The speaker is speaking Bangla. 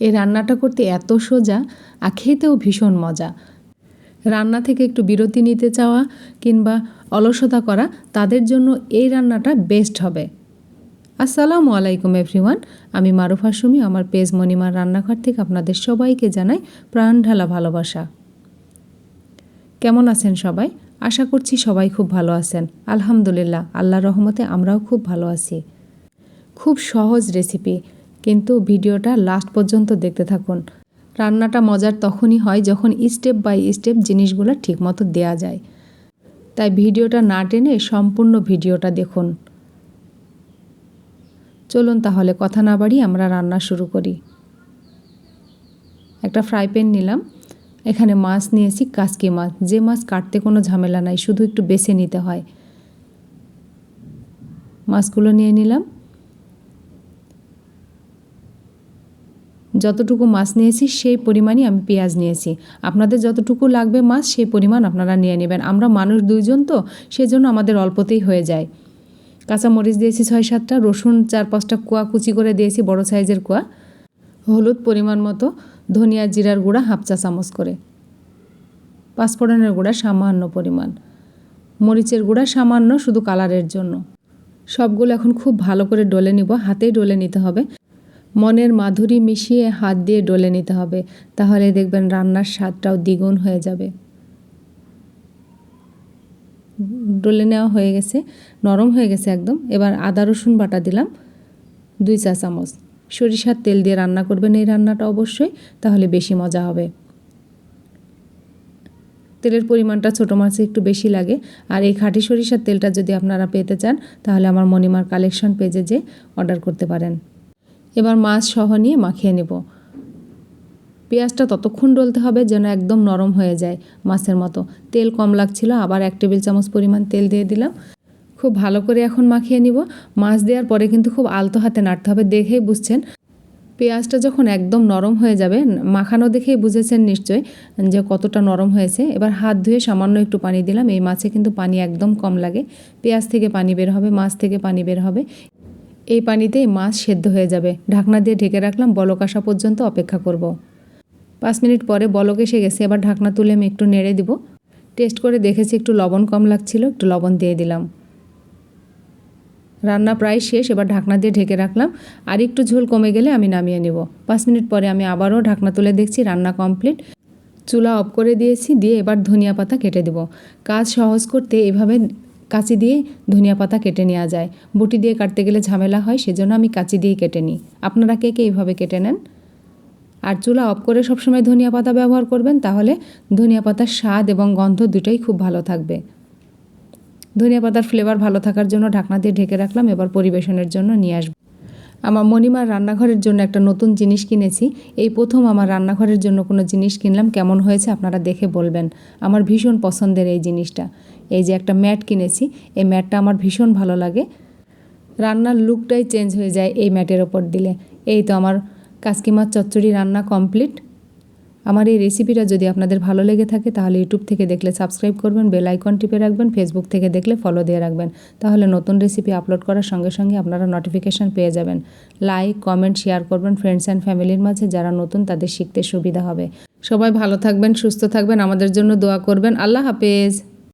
এই রান্নাটা করতে এত সোজা আর খেতেও ভীষণ মজা। রান্না থেকে একটু বিরতি নিতে চাওয়া কিংবা অলসতা করা তাদের জন্য এই রান্নাটা বেস্ট হবে। আসসালামু আলাইকুম এভরিওয়ান আমি মারুফা সুমি আমার পেজ মণিমার রান্নাঘর থেকে আপনাদের সবাইকে জানাই প্রাণ ঢালা ভালোবাসা। কেমন আছেন সবাই? আশা করছি সবাই খুব ভালো আছেন। আলহামদুলিল্লাহ আল্লাহ রহমতে আমরাও খুব ভালো আছি। খুব সহজ রেসিপি কিন্তু ভিডিওটা লাস্ট পর্যন্ত দেখতে থাকুন। রান্নাটা মজার তখনই হয় যখন স্টেপ বাই স্টেপ জিনিসগুলো ঠিকমতো দেয়া যায়। তাই ভিডিওটা না টেনে সম্পূর্ণ ভিডিওটা দেখুন। চলুন তাহলে কথা না বাড়ি আমরা রান্না শুরু করি। একটা ফ্রাই প্যান নিলাম। এখানে মাছ নিয়েছি কাসকি মাছ। যে মাছ কাটতে কোনো ঝামেলা নাই, শুধু একটু বেছে নিতে হয়। মাছগুলো নিয়ে নিলাম। যতটুকু মাছ নিয়েছি, সেই পরিমাণই আমি পেঁয়াজ নিয়েছি। আপনাদের যতটুকু লাগবে মাছ, সেই পরিমাণ আপনারা নিয়ে নেবেন। আমরা মানুষ দুইজন তো, সেজন্য আমাদের অল্পতেই হয়ে যায়। কাঁচা মরিচ দিয়েছি ছয় সাতটা রসুন চার পাঁচটা কুয়া কুচি করে দিয়েছি, বড় সাইজের কুয়া। হলুদ পরিমাণ মতো, ধনিয়া জিরার গুঁড়া হাফ চা চামচ করে। পাঁচফোড়নের গুঁড়া সামান্য পরিমাণ। মরিচের গুঁড়া সামান্য, শুধু কালারের জন্য। সবগুলো এখন খুব ভালো করে ডলে নিব, হাতেই ডলে নিতে হবে। মনের মাধুরী মিশিয়ে হাত দিয়ে ডলে নিতে হবে, তাহলে দেখবেন রান্নার স্বাদটাও দ্বিগুণ হয়ে যাবে। ডলে নেওয়া হয়ে গেছে, নরম হয়ে গেছে একদম। এবার আদা, রসুন বাটা দিলাম, দুই চা চামচ। সরিষার তেল দিয়ে রান্না করবেন এই রান্নাটা অবশ্যই, তাহলে বেশি মজা হবে। তেলের পরিমাণটা ছোটো মাছে একটু বেশি লাগে। আর এই খাঁটি সরিষার তেলটা যদি আপনারা পেতে চান, তাহলে আমার মণিমার কালেকশন পেজে যে অর্ডার করতে পারেন। এবার মাছ সহ নিয়ে মাখিয়ে নেব। পেঁয়াজটা ততক্ষণ ডলতে হবে যেন একদম নরম হয়ে যায় মাছের মতো। তেল কম লাগছিল, আবার এক টেবিল চামচ পরিমাণ তেল দিয়ে দিলাম। খুব ভালো করে এখন মাখিয়ে নিব। মাছ দেওয়ার পরে কিন্তু খুব আলতো হাতে নাড়তে হবে, দেখেই বুঝছেন। পেঁয়াজটা যখন একদম নরম হয়ে যাবে, মাখানো দেখেই বুঝেছেন নিশ্চয় যে কতটা নরম হয়েছে। এবার হাত ধুয়ে সামান্য একটু পানি দিলাম। এই মাছে কিন্তু পানি একদম কম লাগে। পেঁয়াজ থেকে পানি বের হবে, মাছ থেকে পানি বের হবে। এই পানিতেই মাছ সেদ্ধ হয়ে যাবে। ঢাকনা দিয়ে ঢেকে রাখলাম, বলক আসা পর্যন্ত অপেক্ষা করব। পাঁচ মিনিট পরে বলক এসে গেছে, এবার ঢাকনা তুলে আমি একটু নেড়ে দিব। টেস্ট করে দেখেছি একটু লবণ কম লাগছিল, একটু লবণ দিয়ে দিলাম। রান্না প্রায় শেষ, এবার ঢাকনা দিয়ে ঢেকে রাখলাম। আর একটু ঝোল কমে গেলে আমি নামিয়ে নেব। পাঁচ মিনিট পরে আমি আবারও ঢাকনা তুলে দেখছি রান্না কমপ্লিট। চুলা অফ করে দিয়েছি, দিয়ে এবার ধনিয়া পাতা কেটে দেব। কাজ সহজ করতে এভাবে কাঁচি দিয়ে ধনিয়া পাতা কেটে নেওয়া যায়। বটি দিয়ে কাটতে গেলে ঝামেলা হয়, সেজন্য আমি কাঁচি দিয়েই কেটে নিই। আপনারা কে কে এইভাবে কেটে নেন? আর চুলা অফ করে সবসময় ধনিয়া পাতা ব্যবহার করবেন, তাহলে ধনিয়া পাতার স্বাদ এবং গন্ধ দুটোই খুব ভালো থাকবে। ধনিয়া পাতার ফ্লেভার ভালো থাকার জন্য ঢাকনা দিয়ে ঢেকে রাখলাম, এবার পরিবেশনের জন্য নিয়ে আসব। আমার মণিমার রান্নাঘরের জন্য একটা নতুন জিনিস কিনেছি। এই প্রথম আমার রান্নাঘরের জন্য কোনো জিনিস কিনলাম, কেমন হয়েছে আপনারা দেখে বলবেন। আমার ভীষণ পছন্দের এই জিনিসটা। এই যে একটা ম্যাট কিনেছি, এই ম্যাটটা আমার ভীষণ ভালো লাগে। রান্নার লুকটাই চেঞ্জ হয়ে যায় এই ম্যাটের ওপর দিলে। এই তো আমার কাসকি মাছ চচ্চড়ি রান্না কমপ্লিট আমার এই রেসিপিটা যদি আপনাদের ভালো লেগে থাকে, তাহলে ইউটিউব থেকে দেখলে সাবস্ক্রাইব করবেন বেল আইকন টিপে রাখবেন ফেসবুক থেকে দেখলে ফলো দিয়ে রাখবেন। তাহলে নতুন রেসিপি আপলোড করার সঙ্গে সঙ্গে আপনারা নোটিফিকেশান পেয়ে যাবেন। লাইক কমেন্ট শেয়ার করবেন ফ্রেন্ডস অ্যান্ড ফ্যামিলির মাঝে যারা নতুন তাদের শিখতে সুবিধা হবে। সবাই ভালো থাকবেন, সুস্থ থাকবেন, আমাদের জন্য দোয়া করবেন। আল্লাহ হাফেজ।